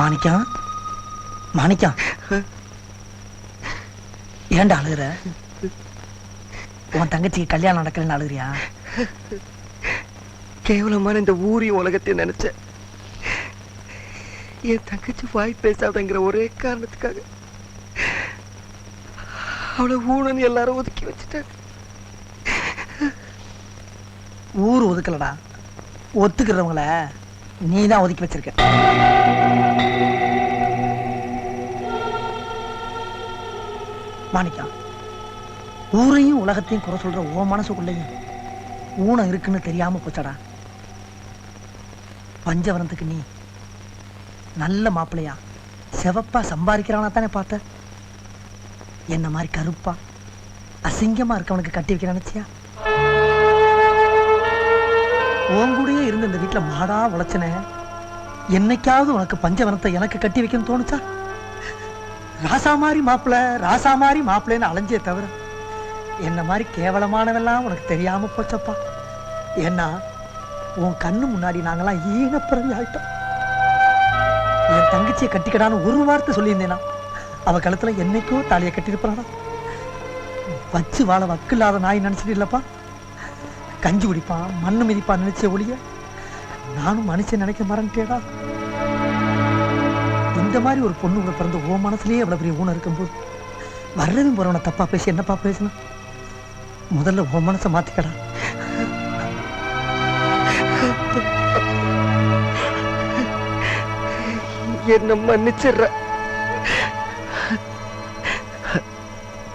மாணிக்கம்? மாணிக்கம். ஏன்டா அழுகுற? உன் தங்கச்சிக்கு கல்யாணம் நடக்கலன்னு அழுகுறியா? கேவலமான இந்த ஊரிய உலகத்தை நினைச்சேன் என் தங்கச்சி வாய் பேசாதங்கிற ஒரே காரணத்துக்காக அவளை ஊனன்னு எல்லாரும் ஒதுக்கி வச்சுட்டாங்க. ஊர் ஒதுக்கலடா. ஒத்துக்கிறவங்கள நீ தான் ஒதுக்கி வச்சிருக்க. மாணிக்கம் ஊரையும் உலகத்தையும் குறை சொல்ற ஓ மனசுக்குள்ளேயும் ஊனம் இருக்குன்னு தெரியாம போச்சடா. பஞ்சவரத்துக்கு நீ நல்ல மாப்பிள்ளையா செவப்பா சம்பாதிக்கிறானா தானே பார்த்த? என்ன மாதிரி கருப்பா அசிங்கமா இருக்கவனுக்கு கட்டி வைக்க நினைச்சியா? உன் கூடயே இருந்து இந்த வீட்டுல மாடா உழைச்சனே என்னைக்காவது உனக்கு பஞ்சவனத்தை எனக்கு கட்டி வைக்கணும்னு தோணுச்சா? ராசா மாதிரி மாப்பிள்ள ராசா மாதிரி மாப்பிள்ளைன்னு அலைஞ்சே தவிர என்ன மாதிரி கேவலமானவெல்லாம் உனக்கு தெரியாம போச்சப்பா? ஏன்னா உன் கண்ணு முன்னாடி நாங்கெல்லாம் பிறந்து ஆயிட்டோம். என் தங்கச்சியை கட்டிக்கடான்னு ஒரு வார்த்தை சொல்லியிருந்தேனா அவ கழுத்துல என்னைக்கோ தாலியை கட்டியிருப்பானா வச்சு வாழ வக்கு இல்லாத நாய் நினைச்சிட்டு இல்லப்பா? கஞ்சி குடிப்பான் மண்ணு மிதிப்பான் நினைச்ச ஒளிய நானும் மனுஷன் நினைக்க மறந்துட்டேடா. இந்த மாதிரி ஒரு பொண்ணு கூட பிறந்த ஓ மனசுலயே அவ்வளவு பெரிய ஊனம் இருக்கும்போது வர்றதும் போறவனை தப்பா பேசி என்னப்பா பேசணும் முதல்ல ஓ மனசை மாத்திக்கடா. என்ன மன்னிச்சிடுற.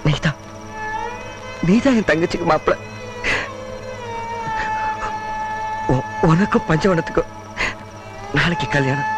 நீதா. நீதா என் தங்கச்சிக்கு மாப்பிள. உனக்கும் பஞ்சவனத்துக்கும் நாளைக்கு கல்யாணம்.